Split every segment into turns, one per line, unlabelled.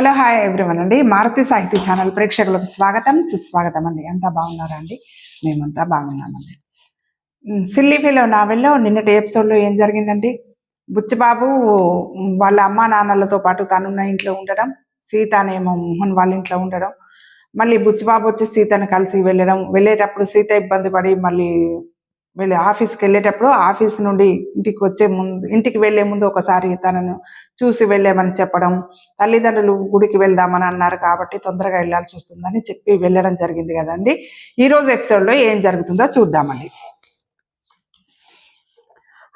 Hello hi everyone అండి. మారుతి సాహిత్య channel ప్రేక్షకులకు స్వాగతం సుస్వాగతం అండి. అంతా బాగున్నారా అండి? మేమంతా బాగున్నామండి. సిల్లీఫీలో నావెల్లో నిన్నటి ఎపిసోడ్లో ఏం జరిగిందండి? బుచ్చిబాబు వాళ్ళ అమ్మా నాన్నలతో పాటు తనున్న ఇంట్లో ఉండడం సీతనేమో మోహన్ వాళ్ళ ఇంట్లో ఉండడం మళ్ళీ బుచ్చిబాబు వచ్చి సీతను కలిసి వెళ్ళడం వెళ్ళేటప్పుడు సీత ఇబ్బంది పడి మళ్ళీ వెళ్ళి ఆఫీస్కి వెళ్ళేటప్పుడు ఆఫీస్ నుండి ఇంటికి వచ్చే ముందు ఇంటికి వెళ్ళే ముందు ఒకసారి తనను చూసి వెళ్ళామని చెప్పడం తల్లిదండ్రులు గుడికి వెళ్దామని అన్నారు కాబట్టి తొందరగా వెళ్ళాల్సి వస్తుందని చెప్పి వెళ్ళడం జరిగింది కదండి. ఈ రోజు ఏం జరుగుతుందో చూద్దామండి.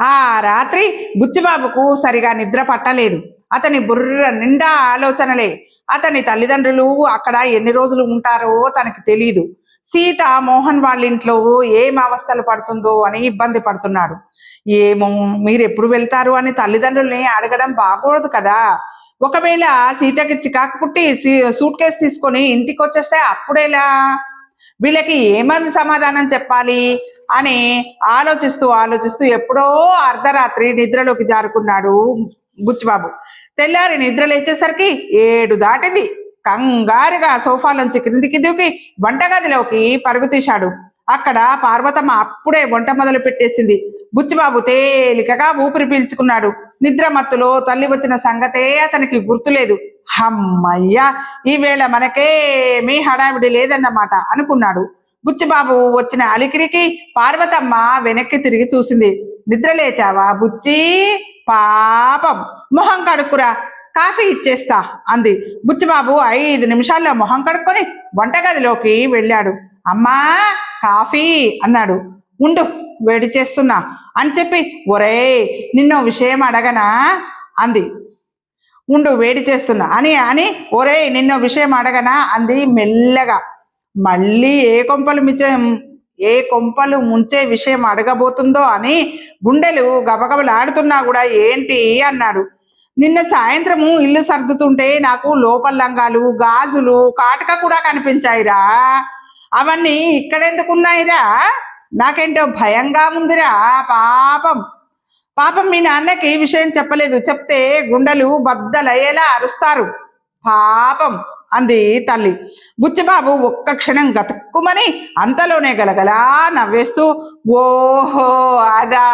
ఆ రాత్రి బుచ్చిబాబుకు సరిగా నిద్ర పట్టలేదు. అతని బుర్ర నిండా ఆలోచనలే. అతని తల్లిదండ్రులు అక్కడ ఎన్ని రోజులు ఉంటారో తనకి తెలియదు సీత మోహన్ వాళ్ళ ఇంట్లో ఏం అవస్థలు పడుతుందో అని ఇబ్బంది పడుతున్నాడు. ఏమో మీరు ఎప్పుడు వెళ్తారు అని తల్లిదండ్రుల్ని అడగడం బాగూడదు కదా. ఒకవేళ సీతకి చికాకు పుట్టి సీ- సూట్ కేసు తీసుకొని ఇంటికి వచ్చేస్తే అప్పుడేలా? వీళ్ళకి ఏమని సమాధానం చెప్పాలి అని ఆలోచిస్తూ ఆలోచిస్తూ ఎప్పుడో అర్ధరాత్రి నిద్రలోకి జారుకున్నాడు బుచ్చిబాబు. తెల్లారి నిద్ర లేచేసరికి ఏడు దాటింది. కంగారుగా సోఫాలోంచి క్రిందికి దూకి వంటగదిలోకి పరుగు తీశాడు. అక్కడ పార్వతమ్మ అప్పుడే వంట మొదలు పెట్టేసింది. బుచ్చిబాబు తేలికగా ఊపిరి పీల్చుకున్నాడు. నిద్ర మత్తులో తల్లి వచ్చిన సంగతే అతనికి గుర్తులేదు. హమ్మయ్యా ఈవేళ మనకేమీ హడావిడి లేదన్నమాట అనుకున్నాడు. బుచ్చిబాబు వచ్చిన అలికిడికి పార్వతమ్మ వెనక్కి తిరిగి చూసింది. నిద్ర లేచావా బుచ్చి? పాపం! మొహం కడుక్కురా! కాఫీ ఇచ్చేస్తా అంది. బుచ్చిబాబు ఐదు నిమిషాల్లో మొహం కడుక్కొని వంటగదిలోకి వెళ్ళాడు. అమ్మా కాఫీ అన్నాడు. ఉండు వేడి చేస్తున్నా అని చెప్పి ఒరే నిన్నో విషయం అడగనా అంది. ఉండు వేడి చేస్తున్నా అని అని ఒరే నిన్నో విషయం అడగనా అంది మెల్లగా. మళ్ళీ ఏ కొంపలు మిచ్చే ఏ కొంపలు ముంచే విషయం అడగబోతుందో అని గుండెలు గబగబలాడుతున్నా కూడా ఏంటి అన్నాడు. నిన్న సాయంత్రము ఇల్లు సర్దుతుంటే నాకు లోపల లంగాలు గాజులు కాటక కూడా కనిపించాయిరా. అవన్నీ ఇక్కడెందుకున్నాయిరా? నాకేంటో భయంగా ఉందిరా పాపం. పాపం మీ నాన్నకి ఈ విషయం చెప్పలేదు. చెప్తే గుండెలు బద్దలయ్యేలా అరుస్తారు. పాపం అంది తల్లి. బుచ్చబాబు ఒక్క క్షణం గతుక్కుమని అంతలోనే గలగలా నవ్వేస్తూ ఓహో అదా.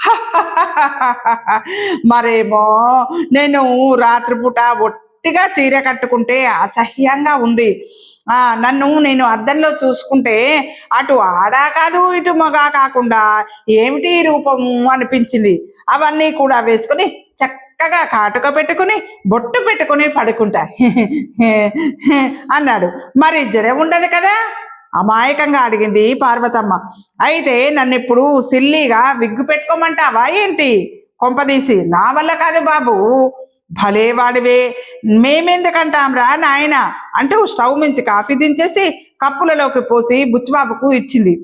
మరేమో నేను రాత్రిపూట ఒట్టిగా చీర కట్టుకుంటే అసహ్యంగా ఉంది. ఆ నన్ను నేను అద్దంలో చూసుకుంటే అటు ఆడా కాదు ఇటు మగా కాకుండా ఏమిటి రూపం రూపము అనిపించింది. అవన్నీ కూడా వేసుకొని చక్కగా కాటుక పెట్టుకుని బొట్టు పెట్టుకుని పడుకుంటా. అన్నాడు. మరి జడ ఉండదు కదా? అమాయకంగా అడిగింది పార్వతమ్మ. అయితే నన్ను ఇప్పుడు సిల్లీగా విగ్గు పెట్టుకోమంటావా ఏంటి? కొంపదీసి. నా వల్ల కాదు బాబు. భలే వాడివే. మేమెందుకంటాం రా నాయన? అంటూ స్టవ్ మించి కాఫీ దించేసి కప్పులలోకి పోసి బుచ్చిబాబుకు ఇచ్చింది.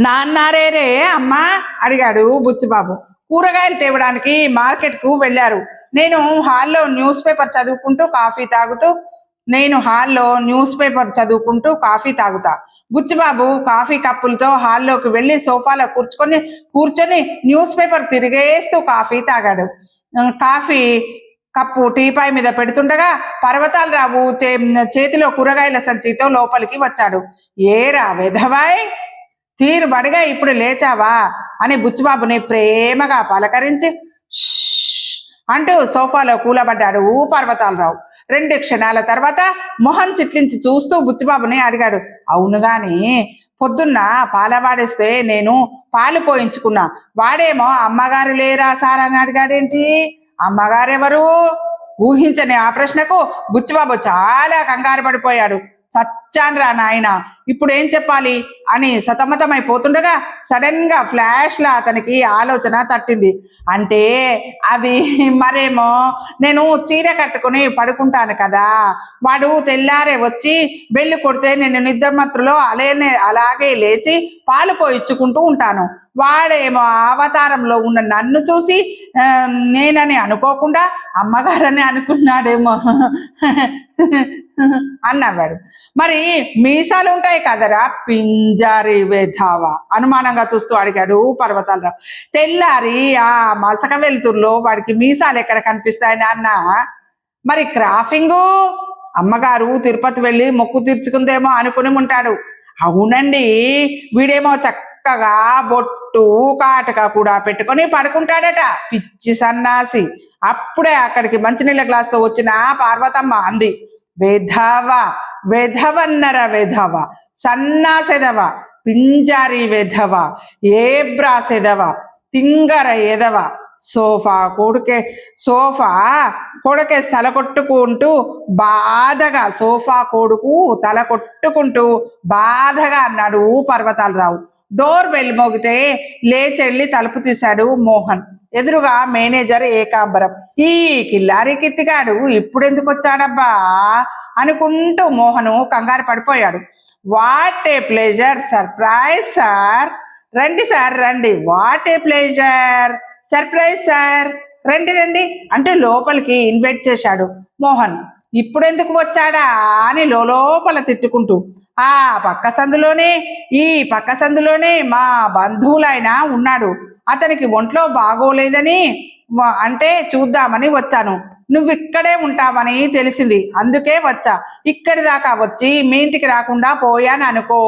నాన్నారేరే అమ్మా అడిగాడు బుచ్చిబాబు. కూరగాయలు తేవడానికి మార్కెట్కు వెళ్ళారు. నేను హాల్లో న్యూస్ పేపర్ చదువుకుంటూ కాఫీ తాగుతూ నేను హాల్లో న్యూస్ పేపర్ చదువుకుంటూ కాఫీ తాగుతా. బుచ్చిబాబు కాఫీ కప్పులతో హాల్లోకి వెళ్ళి సోఫాలో కూర్చుకొని కూర్చొని న్యూస్ పేపర్ తిరిగేస్తూ కాఫీ తాగాడు. కాఫీ కప్పు టీపాయ్ మీద పెడుతుండగా పర్వతాలు రావు చే చేతిలో కూరగాయల సంచితో లోపలికి వచ్చాడు. ఏరా వెధవాయ్ తీరు బడిగా ఇప్పుడు లేచావా? అని బుచ్చిబాబుని ప్రేమగా పలకరించి అంటూ సోఫాలో కూలబడ్డాడు ఊ పర్వతాలరావు రెండు క్షణాల తర్వాత మొహం చిట్లించి చూస్తూ బుచ్చిబాబుని అడిగాడు. అవును గాని పొద్దున్న పాలవాడేస్తే నేను పాలు పోయించుకున్నా. వాడేమో అమ్మగారు లేరా సార్ అని అడిగాడేంటి? అమ్మగారెవరు? ఊహించని ఆ ప్రశ్నకు బుచ్చిబాబు చాలా కంగారు పడిపోయాడు. చచ్చాన్రా నాయన. ఇప్పుడు ఏం చెప్పాలి? అని సతమతమైపోతుండగా సడన్గా ఫ్లాష్ లా అతనికి ఆలోచన తట్టింది. అంటే అది మరేమో నేను చీర కట్టుకుని పడుకుంటాను కదా. వాడు తెల్లారే వచ్చి బెల్లు కొడితే నేను నిద్రమత్తులో అలానే అలాగే లేచి పాలు పోయిచ్చుకుంటూ ఉంటాను. వాడేమో అవతారంలో ఉన్న నన్ను చూసి నేనని అనుకోకుండా అమ్మగారని అనుకున్నాడేమో. అన్నవాడు మరి మీసాలు ఉంటాయి కదరా? పింజారి వేధావా. అనుమానంగా చూస్తూ అడిగాడు పర్వతాలరావు. తెల్లారి ఆ మసక వెలుతురులో వాడికి మీసాలు ఎక్కడ కనిపిస్తాయి నాన్న? మరి క్రాఫింగు? అమ్మగారు తిరుపతి వెళ్ళి మొక్కు తీర్చుకుందేమో అనుకుని ఉంటాడు. అవునండి. వీడేమో చక్కగా బొట్టు కాటక కూడా పెట్టుకొని పడుకుంటాడట. పిచ్చి సన్నాసి. అప్పుడే అక్కడికి మంచినీళ్ళ గ్లాస్తో వచ్చిన పార్వతమ్మ అంది. వేధావా వెధవన్నర వెధవ సన్నాసెదవ పింజారి వెధవ ఏబ్రాసెదవ తింగర ఎదవ. సోఫా కొడుకే సోఫా కొడుకే తల కొట్టుకుంటూ బాధగా సోఫా కొడుకు తల కొట్టుకుంటూ బాధగా అన్నాడు పర్వతాలరావు డోర్ బెల్ మోగితే లేచెళ్ళి తలుపు తీశాడు మోహన్. ఎదురుగా మేనేజర్ ఏకాంబరం ఈ కిల్లారి కిత్తిగాడు ఇప్పుడెందుకు వచ్చాడబ్బా అనుకుంటూ మోహను కంగారు పడిపోయాడు. What a pleasure surprise sir. రండి సార్ రండి. What a pleasure surprise sir. రండి రండి. అంటే లోపలికి ఇన్వైట్ చేశాడు మోహన్. ఇప్పుడెందుకు వచ్చాడా? అని లోపల తిట్టుకుంటూ. ఆ పక్క సందులోనే ఈ పక్క సందులోనే మా బంధువులైన ఉన్నాడు. అతనికి ఒంట్లో బాగోలేదని అంటే చూద్దామని వచ్చాను. నువ్వు ఇక్కడే ఉంటావని తెలిసింది. అందుకే వచ్చా. ఇక్కడి దాకా వచ్చి మీ ఇంటికి రాకుండా పోయాను అనుకో.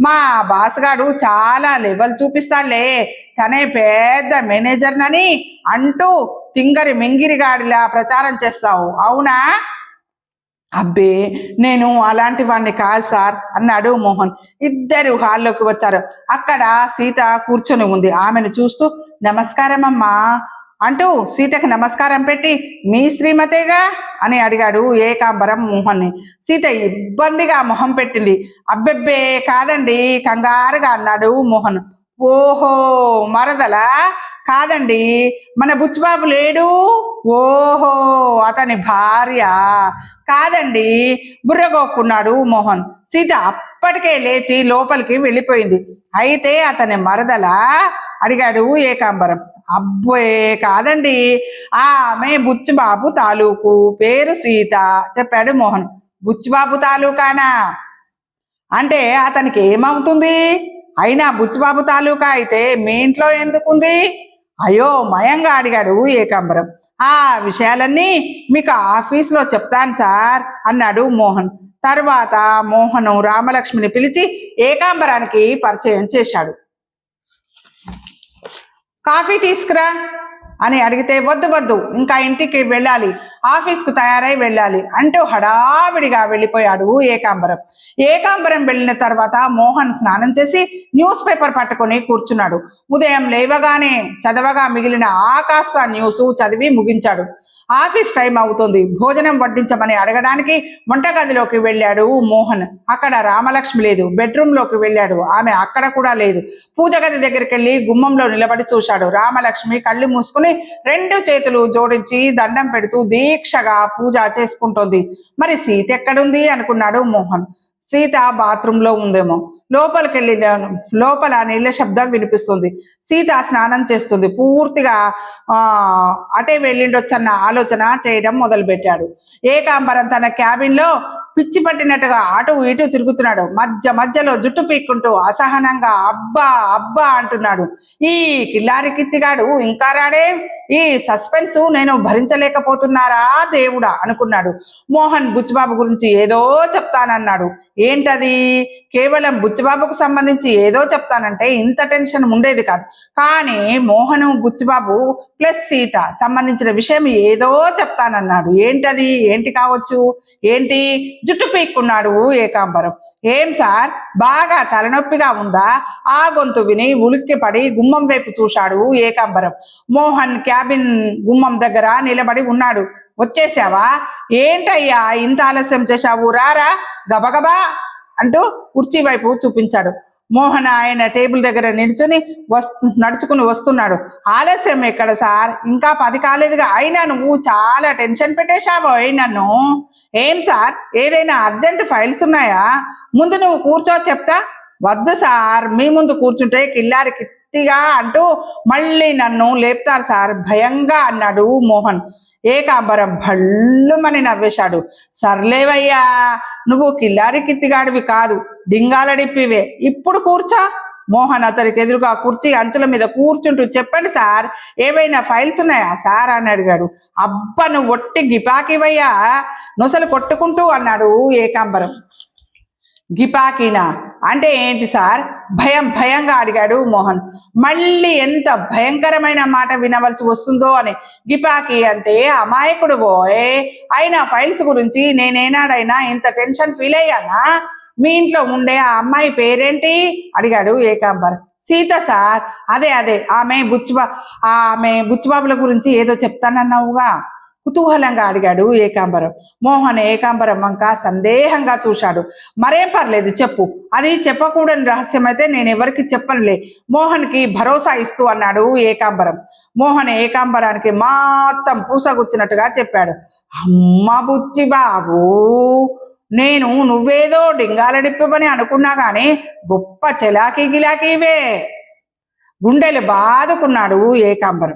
మా బాసగాడు చాలా లెవెల్ చూపిస్తాడులే. తనే పెద్ద మేనేజర్నని అంటూ తింగరి మింగిరిగాడిలా ప్రచారం చేస్తావు. అవునా? అబ్బే నేను అలాంటి వాడిని కాదు సార్ అన్నాడు మోహన్. ఇద్దరు హాల్లోకి వచ్చారు. అక్కడ సీత కూర్చొని ఉంది. ఆమెను చూస్తూ నమస్కారం అమ్మా అంటూ సీతకి నమస్కారం పెట్టి మీ శ్రీమతేగా? అని అడిగాడు ఏకాంబరం మోహన్ని. సీత ఇబ్బందిగా మొహం పెట్టింది. అబ్బెబ్బే కాదండి కంగారుగా అన్నాడు మోహన్. ఓహో మరదలా? కాదండి మన బుచ్చిబాబు లేడు? ఓహో అతని భార్య. కాదండి బుర్రగోక్కున్నాడు మోహన్. సీత అప్పటికే లేచి లోపలికి వెళ్ళిపోయింది. అయితే అతని మరదల? అడిగాడు ఏకాంబరం. అబ్బే కాదండి ఆమె బుచ్చిబాబు తాలూకు పేరు సీత చెప్పాడు మోహన్. బుచ్చిబాబు తాలూకానా? అంటే అతనికి ఏమవుతుంది? అయినా బుచ్చిబాబు తాలూకా అయితే మీ ఇంట్లో ఎందుకుంది? అయ్యో మయంగా అడిగాడు ఏకాంబరం. ఆ విషయాలన్నీ మీకు ఆఫీస్లో చెప్తాను సార్ అన్నాడు మోహన్. తర్వాత మోహను రామలక్ష్మిని పిలిచి ఏకాంబరానికి పరిచయం చేశాడు. కాఫీ తీసుకురా. అని అడిగితే వద్దు వద్దు ఇంకా ఇంటికి వెళ్ళాలి ఆఫీస్కు తయారై వెళ్ళాలి అంటూ హడావిడిగా వెళ్ళిపోయాడు ఏకాంబరం. ఏకాంబరం వెళ్ళిన తర్వాత మోహన్ స్నానం చేసి న్యూస్ పేపర్ పట్టుకొని కూర్చున్నాడు. ఉదయం లేవగానే చదవగా మిగిలిన ఆకాశ న్యూస్ చదివి ముగించాడు. ఆఫీస్ టైం అవుతుంది భోజనం వడ్డించమని అడగడానికి వంటగదిలోకి వెళ్ళాడు మోహన్. అక్కడ రామలక్ష్మి లేదు బెడ్రూమ్లోకి వెళ్ళాడు. ఆమె అక్కడ కూడా లేదు. పూజ గది దగ్గరికి వెళ్ళి గుమ్మంలో నిలబడి చూశాడు. రామలక్ష్మి కళ్ళు మూసుకుని రెండు చేతులు జోడించి దండం పెడుతూ దీక్షగా పూజ చేసుకుంటోంది. మరి సీత ఎక్కడుంది? అనుకున్నాడు మోహన్. సీత బాత్రూమ్లో ఉందేమో. లోపలికి వెళ్ళి లోపల నీళ్ళ శబ్దం వినిపిస్తుంది. సీత స్నానం చేస్తుంది. పూర్తిగా ఆ అటే వెళ్ళిండొచ్చన్న ఆలోచన చేయడం మొదలుపెట్టాడు. ఏకాంబరం తన క్యాబిన్లో పిచ్చి పట్టినట్టుగా అటు ఇటు తిరుగుతున్నాడు. మధ్య మధ్యలో జుట్టు పీక్కుంటూ అసహనంగా అబ్బా అబ్బా అంటున్నాడు. ఈ కిల్లారి కిత్తిగాడు ఇంకా రాడే? ఈ సస్పెన్స్ నేను భరించలేకపోతున్నారా దేవుడా? అనుకున్నాడు. మోహన్ బుచ్చిబాబు గురించి ఏదో చెప్తానన్నాడు. ఏంటది? కేవలం బుచ్చిబాబుకు సంబంధించి ఏదో చెప్తానంటే ఇంత టెన్షన్ ఉండేది కాదు. కానీ మోహను బుచ్చిబాబు ప్లస్ సీత సంబంధించిన విషయం ఏదో చెప్తానన్నాడు. ఏంటది? ఏంటి కావచ్చు? ఏంటి? జుట్టు పీక్కున్నాడు ఏకాంబరం. ఏం సార్? బాగా తలనొప్పిగా ఉందా? ఆ గొంతు విని ఉలిక్కి పడి గుమ్మం వైపు చూశాడు ఏకాంబరం. మోహన్ క్యాబిన్ గుమ్మం దగ్గర నిలబడి ఉన్నాడు. వచ్చేసావా? ఏంటయ్యా ఇంత ఆలస్యం చేశావు? రారా? గబగబా అంటూ కుర్చీ వైపు చూపించాడు. మోహన్ ఆయన టేబుల్ దగ్గర నిల్చుని వస్తు నడుచుకుని వస్తున్నాడు. ఆలస్యం ఎక్కడ సార్? ఇంకా పది కాలేదుగా. అయినా నువ్వు చాలా టెన్షన్ పెట్టేశావు? నన్ను. ఏం సార్? ఏదైనా అర్జెంట్ ఫైల్స్ ఉన్నాయా? ముందు నువ్వు కూర్చో చెప్తా. వద్దు సార్. మీ ముందు కూర్చుంటే కిల్లారికి గట్టిగా అంటూ మళ్ళీ నన్ను లేపుతారు సార్. భయంగా అన్నాడు మోహన్. ఏకాంబరం భళ్ళుమని నవ్వేశాడు. సర్లేవయ్యా నువ్వు కిల్లారి కిత్తిగాడివి కాదు. డింగాలడిప్పివే ఇప్పుడు కూర్చో. మోహన్ అతనికి ఎదురుగా కుర్చీ అంచుల మీద కూర్చుంటూ చెప్పండి సార్ ఏవైనా ఫైల్స్ ఉన్నాయా? సార్ అని అడిగాడు. అబ్బా నువ్వు ఒట్టి గిపాకివయ్యా నొసలు కొట్టుకుంటూ అన్నాడు ఏకాంబరం. గిపాకినా. అంటే ఏంటి సార్? భయం భయంగా అడిగాడు మోహన్. మళ్ళీ ఎంత భయంకరమైన మాట వినవలసి వస్తుందో అని. గిపాకి అంటే అమాయకుడు బోయ్. అయినా ఫైల్స్ గురించి నేనేనాడైనా ఇంత టెన్షన్ ఫీల్ అయ్యానా? మీ ఇంట్లో ఉండే ఆ అమ్మాయి పేరేంటి? అడిగాడు ఏకాంబర్. సీత సార్. అదే అదే. ఆమె బుచ్చిబా ఆమె బుచ్చిబాబుల గురించి ఏదో చెప్తానన్నావుగా. కుతూహలంగా అడిగాడు ఏకాంబరం. మోహన్ ఏకాంబరం వంక సందేహంగా చూశాడు. మరేం పర్లేదు చెప్పు. అది చెప్పకూడని రహస్యమైతే నేను ఎవరికి చెప్పనులే. మోహన్కి భరోసా ఇస్తూ అన్నాడు ఏకాంబరం. మోహన్ ఏకాంబరానికి మొత్తం పూసగుచ్చినట్టుగా చెప్పాడు. అమ్మ బుచ్చి బాబు నేను నువ్వేదో డింగాలడిప్పమని అనుకున్నా కానీ గొప్ప చెలాకీ గిలాకీవే. గుండెలు బాదుకున్నాడు ఏకాంబరం.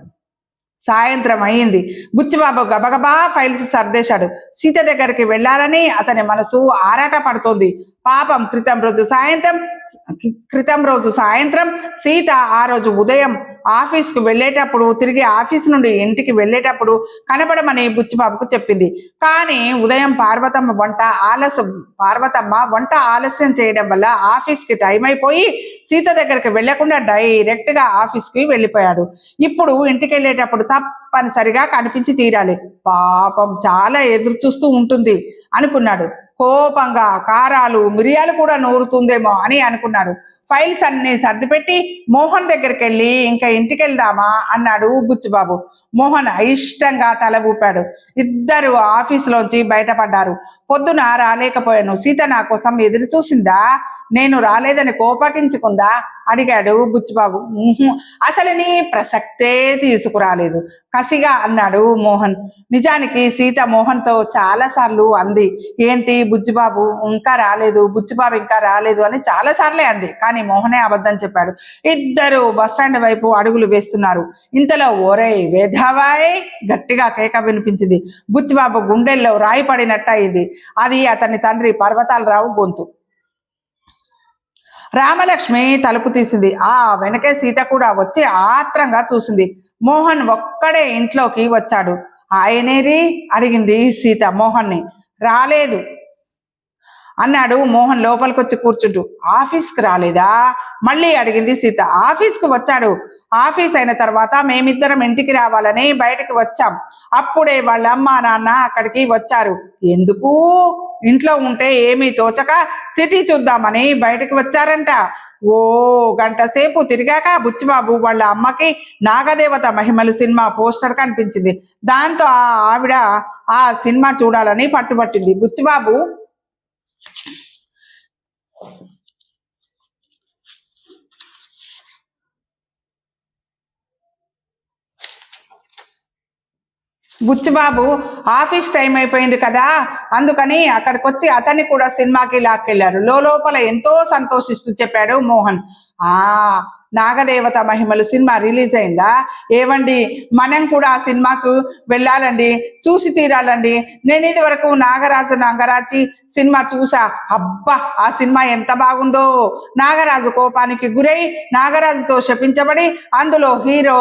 సాయంత్రం అయింది బుచ్చిబాబు గబగబా ఫైల్స్ సర్దేశాడు. సీత దగ్గరికి వెళ్ళాలని అతని మనసు ఆరాట పడుతోంది పాపం క్రితం రోజు సాయంత్రం క్రితం రోజు సాయంత్రం సీత ఆ రోజు ఉదయం ఆఫీస్కు వెళ్ళేటప్పుడు తిరిగి ఆఫీస్ నుండి ఇంటికి వెళ్ళేటప్పుడు కనపడమని బుచ్చిబాబుకు చెప్పింది. కానీ ఉదయం పార్వతమ్మ వంట ఆలస్యం పార్వతమ్మ వంట ఆలస్యం చేయడం వల్ల ఆఫీస్కి టైం అయిపోయి సీత దగ్గరికి వెళ్ళకుండా డైరెక్ట్గా ఆఫీస్కి వెళ్ళిపోయాడు. ఇప్పుడు ఇంటికి వెళ్ళేటప్పుడు తప్పనిసరిగా కనిపించి తీరాలి. పాపం చాలా ఎదురు చూస్తూ ఉంటుంది అనుకున్నాడు. కోపంగా కారాలు మిరియాలు కూడా నూరుతుందేమో అని అనుకున్నాడు ఫైల్స్ అన్ని సర్దిపెట్టి మోహన్ దగ్గరికి వెళ్ళి ఇంకా ఇంటికి వెళ్దామా అన్నాడు బుచ్చిబాబు. మోహన్ అయిష్టంగా తల ఊపాడు. ఇద్దరు ఆఫీసులోంచి బయటపడ్డారు. పొద్దున రాలేకపోయాను. సీత నా కోసం ఎదురు చూసిందా నేను రాలేదని కోపగించుకుందా అడిగాడు బుచ్చిబాబు. అసలు నీ ప్రసక్తే తీసుకురాలేదు కసిగా అన్నాడు మోహన్. నిజానికి సీత మోహన్తో చాలా సార్లు అంది ఏంటి బుజ్జిబాబు ఇంకా రాలేదు బుచ్చిబాబు ఇంకా రాలేదు అని చాలా సార్లే అంది కానీ మోహనే అబద్ధం చెప్పాడు. ఇద్దరు బస్టాండ్ వైపు అడుగులు వేస్తున్నారు. ఇంతలో ఓరే వేధావాయ్ గట్టిగా కేక వినిపించింది. బుచ్చిబాబు గుండెల్లో రాయి పడినట్టు అయింది అది అతని తండ్రి పర్వతాలరావు గొంతు. రామలక్ష్మి తలుపు తీసింది. ఆ వెనకే సీత కూడా వచ్చి ఆత్రంగా చూసింది. మోహన్ ఒక్కడే ఇంట్లోకి వచ్చాడు. ఆయనేరి? అడిగింది సీత మోహన్ని. రాలేదు అన్నాడు మోహన్ లోపలికి వచ్చి కూర్చుంటూ. ఆఫీస్కి రాలేదా? మళ్ళీ అడిగింది సీత. ఆఫీస్కి వచ్చాడు. ఆఫీస్ అయిన తర్వాత మేమిద్దరం ఇంటికి రావాలని బయటకి వచ్చాం. అప్పుడే వాళ్ళ అమ్మ నాన్న అక్కడికి వచ్చారు. ఎందుకు? ఇంట్లో ఉంటే ఏమీ తోచక సిటీ చూద్దామని బయటకు వచ్చారంట. ఓ గంట సేపు తిరిగాక బుచ్చిబాబు వాళ్ళ అమ్మకి నాగదేవత మహిమలు సినిమా పోస్టర్ కనిపించింది. దాంతో ఆ ఆవిడ ఆ సినిమా చూడాలని పట్టుబట్టింది. బుచ్చిబాబు బుచ్చిబాబు ఆఫీస్ టైం అయిపోయింది కదా అందుకని అక్కడికి వచ్చి అతన్ని కూడా సినిమాకి లాక్కెళ్ళారు లోపల ఎంతో సంతోషిస్తూ చెప్పాడు మోహన్. ఆ నాగదేవత మహిమలు సినిమా రిలీజ్ అయిందా? ఏవండి? మనం కూడా ఆ సినిమాకు వెళ్ళాలండి చూసి తీరాలండి. నేను ఇది వరకు నాగరాజు నాగరాజి సినిమా చూసా. అబ్బా ఆ సినిమా ఎంత బాగుందో. నాగరాజు కోపానికి గురై నాగరాజుతో శపించబడి అందులో హీరో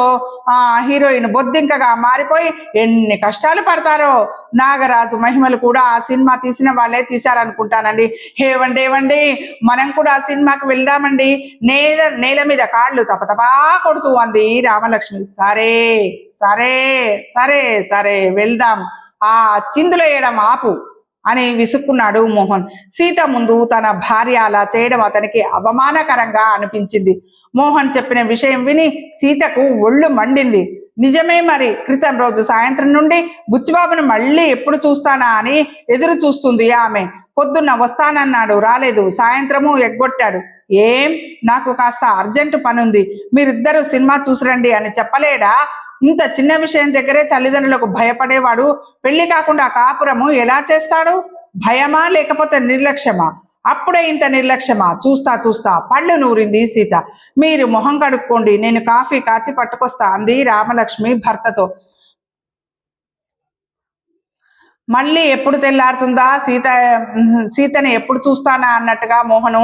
ఆ హీరోయిన్ బొద్దింకగా మారిపోయి ఎన్ని కష్టాలు పడతారో. నాగరాజు మహిమలు కూడా ఆ సినిమా తీసిన వాళ్ళే తీశారనుకుంటానండి. ఏవండి ఏవండి మనం కూడా ఆ సినిమాకి వెళ్దామండి. నేల నేల మీద కాళ్ళు తపతపా కొడుతూ అంది రామలక్ష్మి. సరే సరే సరే సరే వెళ్దాం. ఆ చిందులు వేయడం ఆపు అని విసుక్కున్నాడు మోహన్. సీత ముందు తన భార్య అలా చేయడం అతనికి అవమానకరంగా అనిపించింది. మోహన్ చెప్పిన విషయం విని సీతకు ఒళ్ళు మండింది. నిజమే మరి. క్రితం రోజు సాయంత్రం నుండి బుచ్చిబాబును మళ్ళీ ఎప్పుడు చూస్తానా అని ఎదురు చూస్తుంది ఆమె. పొద్దున్న వస్తానన్నాడు రాలేదు. సాయంత్రము ఎగ్గొట్టాడు. ఏం? నాకు కాస్త అర్జెంటు పనుంది. మీరిద్దరూ సినిమా చూసిరండి అని చెప్పలేడా? ఇంత చిన్న విషయం దగ్గరే తల్లిదండ్రులకు భయపడేవాడు. పెళ్ళి కాకుండా కాపురము ఎలా చేస్తాడు? భయమా లేకపోతే నిర్లక్ష్యమా? అప్పుడే ఇంత నిర్లక్ష్యమా? చూస్తా చూస్తా. పళ్ళు నూరింది సీత. మీరు మొహం కడుక్కోండి. నేను కాఫీ కాచి పట్టుకొస్తా అంది రామలక్ష్మి భర్తతో. మళ్ళీ ఎప్పుడు తెల్లారుతుందా? సీత సీతని ఎప్పుడు చూస్తానా అన్నట్టుగా మోహను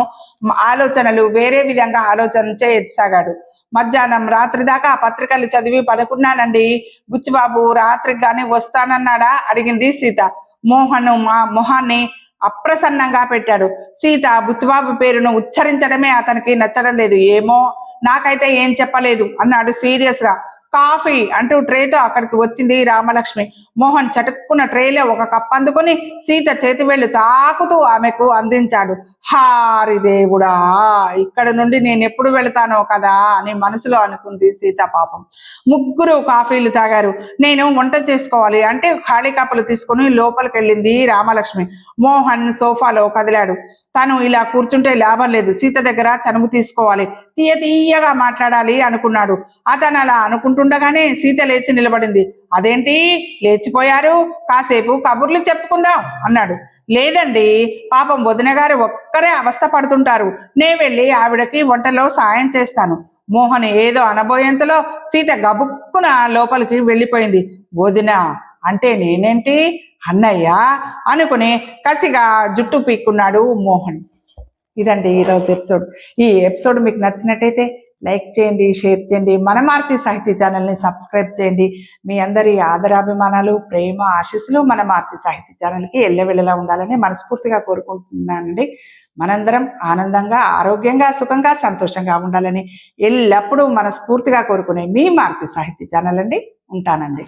ఆలోచనలు వేరే విధంగా ఆలోచన చేయసాగాడు మధ్యాహ్నం రాత్రి దాకా ఆ పత్రికలు చదివి పదకున్నానండి బుచ్చిబాబు రాత్రికి కానీ వస్తానన్నాడా? అడిగింది సీత. మోహను మా మొహాన్ని అప్రసన్నంగా పెట్టాడు. సీత బుచ్చిబాబు పేరును ఉచ్చరించడమే అతనికి నచ్చడం లేదు. ఏమో నాకైతే ఏం చెప్పలేదు అన్నాడు సీరియస్గా. కాఫీ అంటూ ట్రేతో అక్కడికి వచ్చింది రామలక్ష్మి. మోహన్ చటుక్కున్న ట్రేలో ఒక కప్ అందుకుని సీత చేతి వేళ్ళు తాకుతూ ఆమెకు అందించాడు. హారి దేవుడా ఇక్కడ నుండి నేను ఎప్పుడు వెళతానో కదా అని మనసులో అనుకుంది సీత పాపం. ముగ్గురు కాఫీలు తాగారు. నేను వంట చేసుకోవాలి అంటే ఖాళీ కప్పులు తీసుకుని లోపలికి వెళ్ళింది రామలక్ష్మి. మోహన్ సోఫాలో కదిలాడు. తను ఇలా కూర్చుంటే లాభం లేదు. సీత దగ్గర చనుము తీసుకోవాలి. తీయ తీయగా మాట్లాడాలి అనుకున్నాడు. అతను అలా ఉండగానే సీత లేచి నిలబడింది. అదేంటి? లేచిపోయారు. కాసేపు కబుర్లు చెప్పుకుందాం అన్నాడు. లేదండి. పాపం వదిన గారు ఒక్కరే అవస్థ పడుతుంటారు. నే వెళ్ళి ఆవిడకి వంటలో సాయం చేస్తాను. మోహన్ ఏదో అనబోయేంతలో సీత గబుక్కున లోపలికి వెళ్ళిపోయింది. వదిన అంటే నేనేంటి? అన్నయ్య? అనుకుని కసిగా జుట్టు పీక్కున్నాడు మోహన్. ఇదండి ఈరోజు ఎపిసోడ్. ఈ ఎపిసోడ్ మీకు నచ్చినట్టయితే లైక్ చేయండి షేర్ చేయండి మనమారుతి సాహితీ ఛానల్ని సబ్స్క్రైబ్ చేయండి. మీ అందరి ఆదరాభిమానాలు ప్రేమ ఆశీస్సులు మన మారుతి సాహితీ ఛానల్కి ఎల్లవెళ్ళలా ఉండాలని మనస్ఫూర్తిగా కోరుకుంటున్నానండి. మనందరం ఆనందంగా ఆరోగ్యంగా సుఖంగా సంతోషంగా ఉండాలని ఎల్లప్పుడూ మనస్ఫూర్తిగా కోరుకునే మీ మారుతి సాహితీ ఛానల్ అండి. ఉంటానండి.